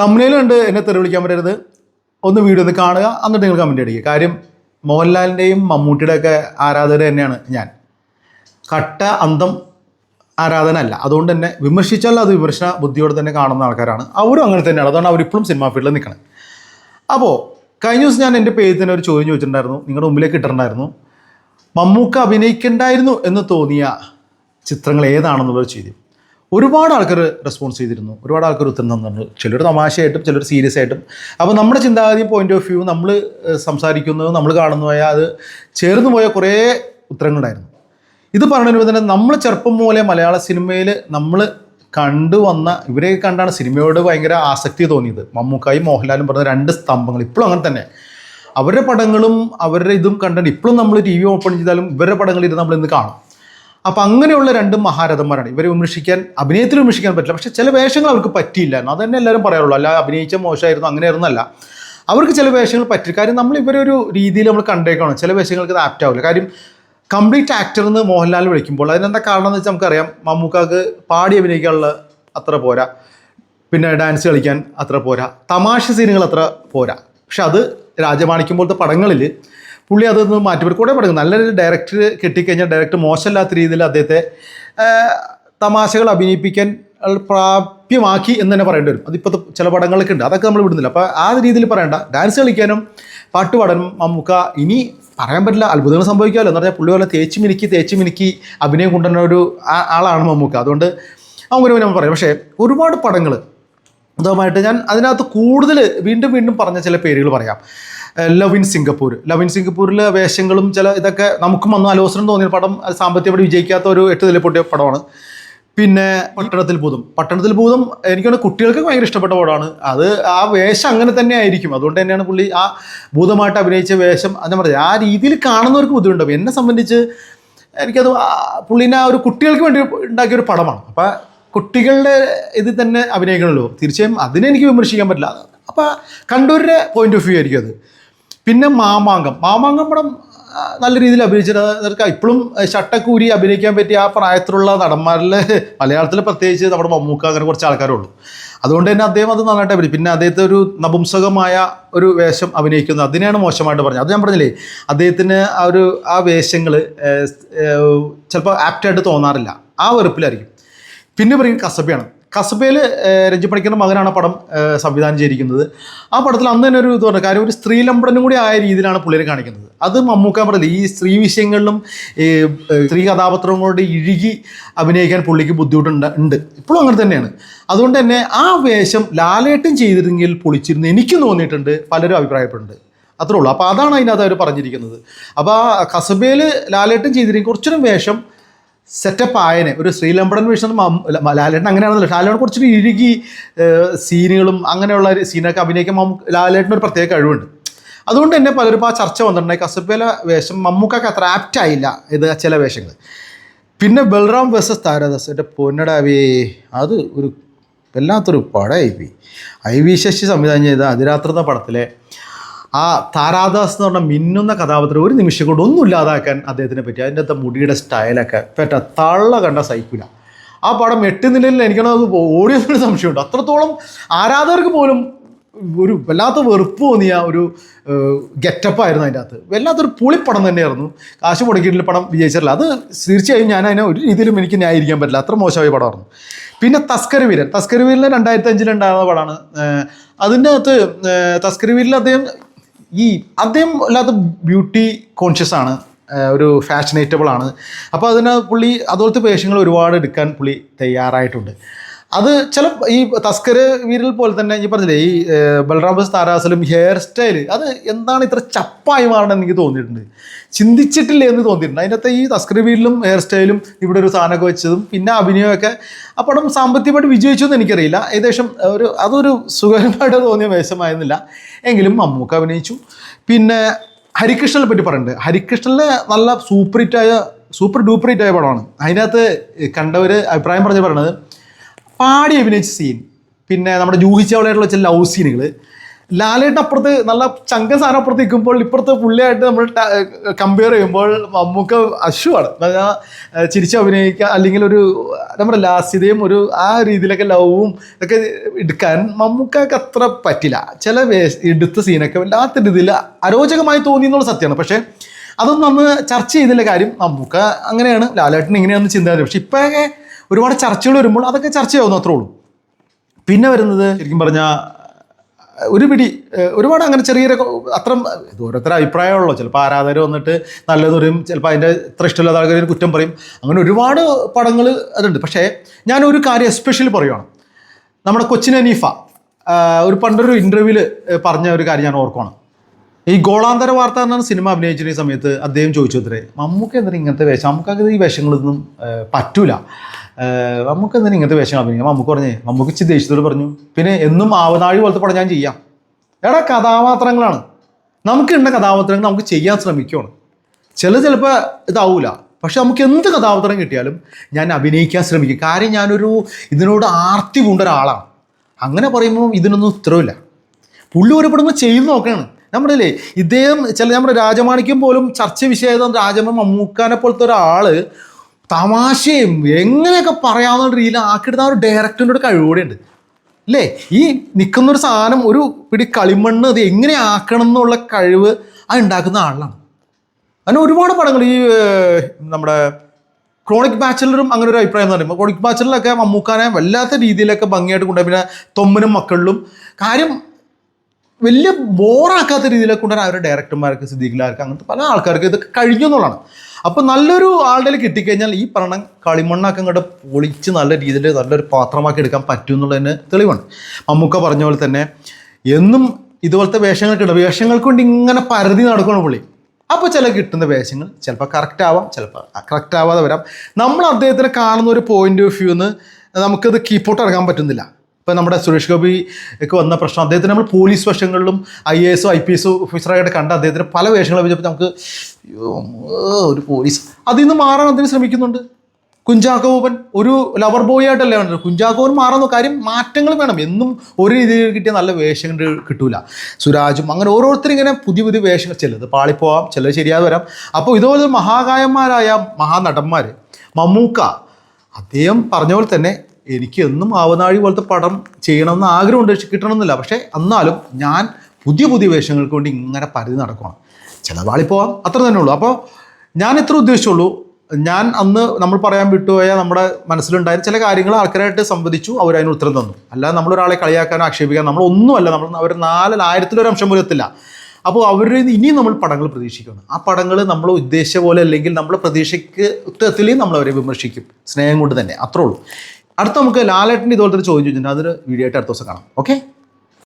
തമ്മിലും ഉണ്ട് എന്നെ തെറി വിളിക്കാൻ പറ്റരുത്. ഒന്ന് വീഡിയോ ഒന്ന് കാണുക. എന്നിട്ട് നിങ്ങൾ കമന്റ് അടിക്കുക. കാര്യം മോഹൻലാലിന്റെയും മമ്മൂട്ടിയുടെയൊക്കെ ആരാധകർ തന്നെയാണ് ഞാൻ. കട്ട അന്തം ആരാധന അല്ല അതുകൊണ്ട് തന്നെ വിമർശിച്ചാൽ അത് വിമർശന ബുദ്ധിയോടെ തന്നെ കാണുന്ന ആൾക്കാരാണ്. അവരും അങ്ങനെ തന്നെയാണ്. അതുകൊണ്ട് അവരിപ്പോഴും സിനിമാ ഫീൽഡിൽ നിൽക്കണം അപ്പോൾ കഴിഞ്ഞ ദിവസം ഞാൻ എന്റെ പേജിൽ തന്നെ ഒരു ചോദ്യം ചോദിച്ചിട്ടുണ്ടായിരുന്നു. നിങ്ങളുടെ മുമ്പിലേക്ക് ഇട്ടിട്ടുണ്ടായിരുന്നു. മമ്മൂക്ക അഭിനയിക്കണ്ടായിരുന്നു എന്ന് തോന്നിയ ചിത്രങ്ങൾ ഏതാണെന്നുള്ളൊരു ചോദ്യം. ഒരുപാട് ആൾക്കാർ റെസ്പോൺസ് ചെയ്തിരുന്നു. ഒരുപാട് ആൾക്കാർ ഉത്തരം തന്നിട്ടുണ്ട്. ചിലർ തമാശയായിട്ടും ചിലർ സീരിയസ് ആയിട്ടും. അപ്പോൾ നമ്മുടെ ചിന്താഗതി പോയിന്റ് ഓഫ് വ്യൂ നമ്മൾ സംസാരിക്കുന്നതും നമ്മൾ കാണുന്നതായ അത് ചേർന്ന് പോയ കുറേ ഉത്തരങ്ങളുണ്ടായിരുന്നു. ഇത് പറഞ്ഞതിന് തന്നെ നമ്മൾ ചെറുപ്പം മൂലം മലയാള സിനിമയിൽ നമ്മൾ കണ്ടുവന്ന ഇവരെ കണ്ടാണ് സിനിമയോട് ഭയങ്കര ആസക്തി തോന്നിയത്. മമ്മൂക്കായും മോഹൻലാലും പറഞ്ഞ രണ്ട് സ്തംഭങ്ങൾ ഇപ്പോഴും അങ്ങനെ തന്നെ. അവരുടെ പടങ്ങളും അവരുടെ ഇതും കണ്ടിട്ട് ഇപ്പോഴും നമ്മൾ ടി വി ഓപ്പൺ ചെയ്താലും ഇവരുടെ പടങ്ങൾ നമ്മൾ ഇന്ന് കാണും. അപ്പം അങ്ങനെയുള്ള രണ്ട് മഹാരഥന്മാരാണ്. ഇവരെ വിമർശിക്കാൻ അഭിനയത്തിൽ വിമർശിക്കാൻ പറ്റില്ല. പക്ഷേ ചില വേഷങ്ങൾ അവർക്ക് പറ്റിയില്ല അത് തന്നെ എല്ലാവരും പറയാറുള്ളൂ. അല്ല അഭിനയിച്ച മോശമായിരുന്നു അങ്ങനെയായിരുന്നല്ല. അവർക്ക് ചില വേഷങ്ങൾ പറ്റി കാര്യം നമ്മൾ ഇവരെ ഒരു രീതിയിൽ നമ്മൾ കണ്ടേക്കണം. ചില വേഷങ്ങൾക്ക് അത് ആപ്റ്റ് ആവില്ല. കാര്യം കംപ്ലീറ്റ് ആക്ടർ എന്ന് മോഹൻലാൽ വിളിക്കുമ്പോൾ അതിനെന്താ കാരണം എന്ന് വെച്ചാൽ നമുക്കറിയാം മമ്മൂക്കാക്ക് പാടി അഭിനയിക്കാനുള്ള അത്ര പോരാ. പിന്നെ ഡാൻസ് കളിക്കാൻ അത്ര പോരാ. തമാശ സീനുകൾ അത്ര പോരാ. പക്ഷെ അത് രാജമാണിക്കുമ്പോഴത്തെ പടങ്ങളിൽ പുള്ളി അതൊന്ന് മാറ്റി കൂടെ പടങ്ങൾ. നല്ലൊരു ഡയറക്ടർ കിട്ടിക്കഴിഞ്ഞാൽ ഡയറക്ടർ മോശമല്ലാത്ത രീതിയിൽ അദ്ദേഹത്തെ തമാശകൾ അഭിനയിപ്പിക്കാൻ പ്രാപ്യമാക്കി എന്ന് തന്നെ പറയേണ്ടി വരും. അതിപ്പോഴത്തെ ചില പടങ്ങളൊക്കെ ഉണ്ട്. അതൊക്കെ നമ്മൾ വിടുന്നില്ല. അപ്പോൾ ആ രീതിയിൽ പറയണ്ട. ഡാൻസ് കളിക്കാനും പാട്ട് പാടാനും മമ്മൂക്ക ഇനി പറയാൻ പറ്റില്ല. അത്ഭുതങ്ങൾ സംഭവിക്കാമല്ലോ. എന്ന് പറഞ്ഞാൽ പുള്ളി പോലെ തേച്ച് മിനുക്കി തേച്ച് മിനുക്കി അഭിനയം കൊണ്ടുവരുന്ന ഒരു ആളാണ് മമ്മൂക്ക. അതുകൊണ്ട് അങ്ങനെ നമ്മൾ പറയാം. പക്ഷേ ഒരുപാട് പടങ്ങൾ ഉദാഹരണമായിട്ട് ഞാൻ അതിനകത്ത് കൂടുതൽ വീണ്ടും വീണ്ടും പറഞ്ഞ ചില പേരുകൾ പറയാം. Love in Singapore. Love in സിംഗപ്പൂരിലെ വേഷങ്ങളും ചില ഇതൊക്കെ നമുക്കും വന്നു അലോസരം തോന്നിയ പടം. സാമ്പത്തികമായിട്ട് വിജയിക്കാത്ത ഒരു എട്ട് നില പൊട്ടിയ പടമാണ്. പിന്നെ പട്ടണത്തിൽ ഭൂതം പട്ടണത്തിൽ ഭൂതം എനിക്കാണ് കുട്ടികൾക്ക് ഭയങ്കര ഇഷ്ടപ്പെട്ട പടമാണ്. അത് ആ വേഷം അങ്ങനെ തന്നെ ആയിരിക്കും. അതുകൊണ്ട് തന്നെയാണ് പുള്ളി ആ ഭൂതമായിട്ട് അഭിനയിച്ച വേഷം ഞാൻ പറഞ്ഞത്. ആ രീതിയിൽ കാണുന്നവർക്ക് ബുദ്ധിമുട്ടുണ്ടാവും. എന്നെ സംബന്ധിച്ച് എനിക്കത് പുള്ളിനെ ഒരു കുട്ടികൾക്ക് വേണ്ടി ഉണ്ടാക്കിയ ഒരു പടമാണ്. അപ്പം കുട്ടികളുടെ ഇതിൽ തന്നെ അഭിനയിക്കണമല്ലോ തീർച്ചയായും അതിനെ എനിക്ക് വിമർശിക്കാൻ പറ്റില്ല. അപ്പം കണ്ടൂരിന്റെ പോയിന്റ് ഓഫ് വ്യൂ ആയിരിക്കും അത്. പിന്നെ മാമാങ്കം. മാമാങ്കം പടം നല്ല രീതിയിൽ അഭിനയിച്ചിട്ട് ഇപ്പോഴും ഷട്ടക്കൂരി അഭിനയിക്കാൻ പറ്റിയ ആ പ്രായത്തിലുള്ള നടന്മാരിൽ മലയാളത്തിൽ പ്രത്യേകിച്ച് നമ്മുടെ മമ്മൂക്ക അങ്ങനെ കുറച്ച് ആൾക്കാരുള്ളൂ അതുകൊണ്ട് തന്നെ അദ്ദേഹം അത് നന്നായിട്ട് അഭിനയിക്കും പിന്നെ അദ്ദേഹത്തെ ഒരു നപുംസകമായ ഒരു വേഷം അഭിനയിക്കുന്നത് അതിനെയാണ് മോശമായിട്ട് പറഞ്ഞത്. അത് ഞാൻ പറഞ്ഞില്ലേ അദ്ദേഹത്തിന് ആ ഒരു ആ വേഷങ്ങൾ ചിലപ്പോൾ ആപ്റ്റായിട്ട് തോന്നാറില്ല. ആ വെറുപ്പിലായിരിക്കും. പിന്നെ പറയും കസബയാണ്. കസബയിൽ രഞ്ജി മകനാണ് പടം സംവിധാനം ചെയ്തിരിക്കുന്നത്. ആ പടത്തിൽ അന്ന് തന്നെ ഒരു ഇത് പറഞ്ഞു കാര്യം ഒരു സ്ത്രീ സ്ത്രീലമ്പടനും കൂടി ആയ രീതിയിലാണ് പുള്ളിയെ കാണിക്കുന്നത്. അത് മമ്മൂക്ക പറഞ്ഞില്ല ഈ സ്ത്രീ വിഷയങ്ങളിലും ഈ സ്ത്രീ കഥാപാത്രങ്ങളോട് ഇഴുകി അഭിനയിക്കാൻ പുള്ളിക്ക് ബുദ്ധിമുട്ടുണ്ട് ഉണ്ട്. ഇപ്പോഴും അങ്ങനെ തന്നെയാണ്. അതുകൊണ്ട് തന്നെ ആ വേഷം ലാലേട്ടൻ ചെയ്തിരുന്നെങ്കിൽ പൊളിച്ചിരുന്നു. എനിക്ക് തോന്നിയിട്ടുണ്ട് പലരും അഭിപ്രായപ്പെടുന്നുണ്ട്. അത്രേ ഉള്ളൂ. അപ്പോൾ അതാണ് അതിനകത്ത് അവർ പറഞ്ഞിരിക്കുന്നത്. അപ്പോൾ ആ കസബയിൽ ലാലേട്ടൻ ചെയ്തിരിക്കും കുറച്ചൊരു വേഷം സെറ്റപ്പ് ആയനെ. ഒരു ശ്രീലമ്പടൻ വേഷം മം- ലാലേട്ടൻ അങ്ങനെയാണല്ലോ. ലാലേട്ടൻ കുറച്ചൊരു ഇഴുകി സീനുകളും അങ്ങനെയുള്ള സീനൊക്കെ അഭിനയിക്കാൻ മമ്മൂ ലാലേട്ടന് ഒരു പ്രത്യേക കഴിവുണ്ട്. അതുകൊണ്ട് തന്നെ പലരും ആ ചർച്ച വന്നിട്ടുണ്ടായി കസബേല വേഷം മമ്മൂക്കൊക്കെ അത്ര ആപ്റ്റ് ആയില്ല ഇത് ചില വേഷങ്ങൾ. പിന്നെ ബൽറാം വേഴ്സസ് താരദാസ്. എന്റെ പൊന്നടാവേ അത് ഒരു വല്ലാത്തൊരു പടമായി പോയി. ഐ വി ശശി സംവിധാനം ചെയ്ത അതിരാത്ര എന്ന പടത്തിലെ ആ താരാദാസ് എന്ന് പറഞ്ഞ മിന്നുന്ന കഥാപാത്രം ഒരു നിമിഷം കൊണ്ട് ഒന്നും ഇല്ലാതാക്കാൻ അദ്ദേഹത്തിനെ പറ്റി. അതിന്റെ അകത്തെ മുടിയുടെ സ്റ്റൈലൊക്കെ പറ്റ തള്ള കണ്ട സഹിക്കില്ല ആ പടം എട്ട് നിലയിൽ ഓടിയൊരു സംശയമുണ്ട്. അത്രത്തോളം ആരാധകർക്ക് പോലും ഒരു വല്ലാത്ത വെറുപ്പ് തോന്നിയ ഒരു ഗെറ്റപ്പായിരുന്നു അതിന്റെ അകത്ത്. വല്ലാത്തൊരു പുളിപ്പടം തന്നെയായിരുന്നു. കാശ് മുടക്കിയിട്ടുള്ള പടം വിജയിച്ചിട്ടില്ല. അത് തീർച്ചയായും ഞാൻ അതിനെ ഒരു രീതിയിലും എനിക്ക് ന്യായീകരിക്കാൻ പറ്റില്ല. അത്ര മോശമായ പടമായിരുന്നു. പിന്നെ തസ്കരി വീരൻ. തസ്കരി വീരൻ രണ്ടായിരത്തി അഞ്ചിലുണ്ടായിരുന്ന പടമാണ്. അതിന്റെ അകത്ത് തസ്കരി വീരിൽ അദ്ദേഹം ഈ അദ്ദേഹം അല്ലാത്ത ബ്യൂട്ടി കോൺഷ്യസ് ആണ് ഒരു ഫാഷനേറ്റബിൾ ആണ്. അപ്പോൾ അതിന് പുള്ളി അതുപോലത്തെ വേഷങ്ങൾ ഒരുപാട് എടുക്കാൻ പുള്ളി തയ്യാറായിട്ടുണ്ട്. അത് ചില ഈ തസ്കര് വീരൽ പോലെ തന്നെ ഈ പറഞ്ഞില്ലേ ഈ ബൽറാം ബസ് താരാസിലും ഹെയർ സ്റ്റൈൽ അത് എന്താണ് ഇത്ര ചപ്പായി മാറണമെന്ന് എനിക്ക് തോന്നിയിട്ടുണ്ട്. ചിന്തിച്ചിട്ടില്ല എന്ന് തോന്നിയിട്ടുണ്ട്. അതിനകത്ത് ഈ തസ്കർ വീരിലും ഹെയർ സ്റ്റൈലും ഇവിടെ ഒരു സാധനമൊക്കെ വെച്ചതും പിന്നെ അഭിനയമൊക്കെ ആ പടം സാമ്പത്തികമായിട്ട് വിജയിച്ചു എന്ന് എനിക്കറിയില്ല. ഏകദേശം ഒരു അതൊരു സുഖകരമായിട്ട് തോന്നിയ വേഷമായിരുന്നില്ല. എങ്കിലും മമ്മൂക്ക അഭിനയിച്ചു. പിന്നെ ഹരികൃഷ്ണനെ പറ്റി പറയുന്നുണ്ട് ഹരികൃഷ്ണനിലെ നല്ല സൂപ്പർ ഹിറ്റായ സൂപ്പർ ഡൂപ്പർ ഹിറ്റായ പടമാണ്. അതിനകത്ത് കണ്ടവർ അഭിപ്രായം പറഞ്ഞ് പറയണത് പാടി അഭിനയിച്ച സീൻ പിന്നെ നമ്മുടെ ജൂഹി ചൗളയായിട്ടുള്ള ചില ലവ് സീനുകൾ ലാലേട്ടൻ അപ്പുറത്ത് നല്ല ചങ്ക സാധനം അപ്പുറത്ത് നിൽക്കുമ്പോൾ ഇപ്പുറത്ത് പുള്ളിയായിട്ട് നമ്മൾ കമ്പയർ ചെയ്യുമ്പോൾ നമുക്ക് അശുവാണ് ചിരിച്ച് അഭിനയിക്കുക അല്ലെങ്കിൽ ഒരു നമ്മുടെ ലാസ്യതയും ഒരു ആ രീതിയിലൊക്കെ ലവും ഒക്കെ എടുക്കാൻ മമ്മൂക്കൊക്കെ അത്ര പറ്റില്ല. ചില എടുത്ത സീനൊക്കെ വല്ലാത്ത രീതിയിൽ അരോചകമായി തോന്നി എന്നുള്ള സത്യമാണ്. പക്ഷേ അതൊന്നും നമ്മൾ ചർച്ച ചെയ്തില്ല കാര്യം നമുക്ക് അങ്ങനെയാണ്. ലാലേട്ടൻ ഇങ്ങനെയാണെന്ന് ചിന്താ പക്ഷെ ഇപ്പോഴൊക്കെ ഒരുപാട് ചർച്ചകൾ വരുമ്പോൾ അതൊക്കെ ചർച്ചയാവുന്നു അത്രേ ഉള്ളൂ. പിന്നെ വരുന്നത് ശരിക്കും പറഞ്ഞാൽ ഒരു പിടി ഒരുപാട് അങ്ങനെ ചെറിയ അത്ര ഓരോരുത്തർ അഭിപ്രായമുള്ളൂ ചിലപ്പോൾ ആരാധകർ വന്നിട്ട് നല്ലത് പറയും ചിലപ്പോൾ അതിന്റെ ഇത്ര ഇഷ്ടമില്ലാത്ത ആൾക്കാർ കുറ്റം പറയും. അങ്ങനെ ഒരുപാട് പടങ്ങൾ അതുണ്ട് പക്ഷേ ഞാൻ ഒരു കാര്യം എസ്പെഷ്യലി പറയുവാണ്. നമ്മുടെ കൊച്ചിൻ അനീഫ ഒരു പണ്ടൊരു ഇന്റർവ്യൂവിൽ പറഞ്ഞ ഒരു കാര്യം ഞാൻ ഓർക്കുവാണ്. ഈ ഗോളാന്തര വാർത്ത എന്നാണ് സിനിമ അഭിനയിച്ചിരുന്ന സമയത്ത് അദ്ദേഹം ചോദിച്ചു അത്രേ മമ്മൂക്ക് എന്തിനാ ഇങ്ങനത്തെ വേഷം? നമുക്കത് ഈ വേഷങ്ങളൊന്നും പറ്റൂല. നമുക്ക് എന്തിനാ ഇങ്ങനത്തെ വേഷം അഭിനയിക്കാം മമ്മൂക്ക് പറഞ്ഞേ മമ്മൂക്ക് ഇച്ചിരി ദേഷ്യത്തോട് പറഞ്ഞു. പിന്നെ എന്നും ആവനാഴി പോലത്തെ പടം ഞാൻ ചെയ്യാം. എടാ കഥാപാത്രങ്ങളാണ്. നമുക്കുണ്ട കഥാപാത്രങ്ങൾ നമുക്ക് ചെയ്യാൻ ശ്രമിക്കുകയാണ് ചില ചിലപ്പോൾ ഇതാവൂല. പക്ഷെ നമുക്ക് എന്ത് കഥാപാത്രം കിട്ടിയാലും ഞാൻ അഭിനയിക്കാൻ ശ്രമിക്കും. കാര്യം ഞാനൊരു ഇതിനോട് ആർത്തി പൂണ്ട ഒരാളാണ്. അങ്ങനെ പറയുമ്പോൾ ഇതിനൊന്നും ഉത്തരവില്ല. പുള്ളി ഒരുപെടുമ്പോൾ ചെയ്ത് നോക്കുകയാണ് നമ്മുടെ അല്ലേ ഇദ്ദേഹം ചില നമ്മുടെ രാജമാണിക്കും പോലും ചർച്ച വിഷയമായതാണ് രാജമ്മ മമ്മൂക്കാനെ പോലത്തെ ഒരാൾ തമാശയും എങ്ങനെയൊക്കെ പറയാവുന്ന രീതിയിൽ ആക്കിയിടുന്ന ആ ഒരു ഡയറക്ടറിന്റെ ഒരു കഴിവൂടെ ഉണ്ട് അല്ലേ? ഈ നിൽക്കുന്ന ഒരു സാധനം ഒരു പിടി കളിമണ്ണ് അത് എങ്ങനെ ആക്കണം എന്നുള്ള കഴിവ് അത് ഉണ്ടാക്കുന്ന ആളാണ്. അങ്ങനെ ഒരുപാട് പടങ്ങൾ ഈ നമ്മുടെ ക്രോണിക് ബാച്ചലറും അങ്ങനെ ഒരു അഭിപ്രായം എന്ന് പറയുമ്പോൾ ക്രോണിക് ബാച്ചലറിലൊക്കെ മമ്മൂക്കാനെ വല്ലാത്ത രീതിയിലൊക്കെ ഭംഗിയായിട്ട് കൊണ്ടുപോയി. പിന്നെ തൊമ്മനും മക്കളിലും കാര്യം വലിയ ബോറാക്കാത്ത രീതിയിലൊക്കെ കൊണ്ടുവരാൻ അവരുടെ ഡയറക്ടർമാർക്ക് സിദ്ദീഖിലാർക്ക് അങ്ങനത്തെ പല ആൾക്കാർക്ക് ഇതൊക്കെ കഴിഞ്ഞു എന്നുള്ളതാണ്. അപ്പോൾ നല്ലൊരു ആളുടെ കിട്ടിക്കഴിഞ്ഞാൽ ഈ പറഞ്ഞ കളിമണ്ണൊക്കെ അങ്ങോട്ട് പൊളിച്ച് നല്ല രീതിയിൽ നല്ലൊരു പാത്രമാക്കി എടുക്കാൻ പറ്റും എന്നുള്ളതിന് തെളിവാണ്. മമ്മൂക്ക പറഞ്ഞ പോലെ തന്നെ എന്നും ഇതുപോലത്തെ വേഷങ്ങൾക്ക് ഇടും വേഷങ്ങൾക്ക് കൊണ്ട് ഇങ്ങനെ പരതി നടക്കണം പുള്ളി. അപ്പോൾ ചില കിട്ടുന്ന വേഷങ്ങൾ ചിലപ്പോൾ കറക്റ്റ് ആവാം ചിലപ്പോൾ കറക്റ്റ് ആവാതെ വരാം. നമ്മൾ അദ്ദേഹത്തിനെ കാണുന്ന ഒരു പോയിന്റ് ഓഫ് വ്യൂന്ന് നമുക്കത് കീപ്പോട്ട് ഇറങ്ങാൻ പറ്റുന്നില്ല. ഇപ്പം നമ്മുടെ സുരേഷ് ഗോപിക്ക് വന്ന പ്രശ്നം അദ്ദേഹത്തിന് നമ്മൾ പോലീസ് വശങ്ങളിലും ഐ എ എസോ ഐ പി എസോ ഓഫീസറായിട്ട് കണ്ട അദ്ദേഹത്തിന് പല വേഷങ്ങളെ വെച്ചപ്പോൾ നമുക്ക് ഒരു പോലീസ്. അതിൽ നിന്ന് മാറാൻ അദ്ദേഹം ശ്രമിക്കുന്നുണ്ട്? കുഞ്ചാക്കോവൻ ഒരു ലവർ ബോയ് ആയിട്ടല്ലേ വേണ്ടത്? കുഞ്ചാക്കോവൻ മാറുന്ന കാര്യം മാറ്റങ്ങൾ വേണം. എന്നും ഒരു രീതിയിൽ കിട്ടിയ നല്ല വേഷങ്ങൾ കിട്ടൂല. സുരാജും അങ്ങനെ ഓരോരുത്തരും ഇങ്ങനെ പുതിയ പുതിയ വേഷങ്ങൾ. ചിലത് പാളിപ്പോവാം ചിലത് ശരിയാതെ വരാം. അപ്പോൾ ഇതുപോലെ മഹാകായന്മാരായ മഹാനടന്മാർ മമ്മൂക്ക അദ്ദേഹം പറഞ്ഞ പോലെ തന്നെ എനിക്ക് എന്നും ആവനാഴി പോലത്തെ പടം ചെയ്യണമെന്ന് ആഗ്രഹമുണ്ട് പക്ഷെ കിട്ടണമെന്നില്ല. പക്ഷേ എന്നാലും ഞാൻ പുതിയ പുതിയ വേഷങ്ങൾക്ക് വേണ്ടി ഇങ്ങനെ പരിധി നടക്കണം ചില വാളിപ്പോവാം അത്ര തന്നെ ഉള്ളൂ. അപ്പോൾ ഞാൻ ഇത്ര ഉദ്ദേശിച്ചുള്ളൂ. ഞാൻ അന്ന് നമ്മൾ പറയാൻ വിട്ടുപോയ നമ്മുടെ മനസ്സിലുണ്ടായ ചില കാര്യങ്ങൾ ആൾക്കാരായിട്ട് സംവദിച്ചു അവർ അതിന് ഉത്തരം തന്നു. അല്ലാതെ നമ്മളൊരാളെ കളിയാക്കാനോ ആക്ഷേപിക്കാനോ നമ്മളൊന്നുമല്ല നമ്മൾ അവർ നാലിൽ ആയിരത്തിലൊരു അംശം പോലും എത്തില്ല. അപ്പോൾ നിന്ന് ഇനിയും നമ്മൾ പടങ്ങൾ പ്രതീക്ഷിക്കണം ആ പടങ്ങൾ നമ്മൾ ഉദ്ദേശിച്ച പോലെ അല്ലെങ്കിൽ നമ്മൾ പ്രതീക്ഷയ്ക്ക് ഉത്തരത്തിലേയും നമ്മൾ അവരെ വിമർശിക്കും. സ്നേഹം കൊണ്ട് തന്നെ അത്രേ ഉള്ളൂ. അടുത്ത നമുക്ക് ലാലേട്ടന്റെ ഇതുപോലത്തെ ചോദിച്ചു അതൊരു വീഡിയോ ആയിട്ട് അടുത്ത ദിവസം കാണാം. ഓക്കെ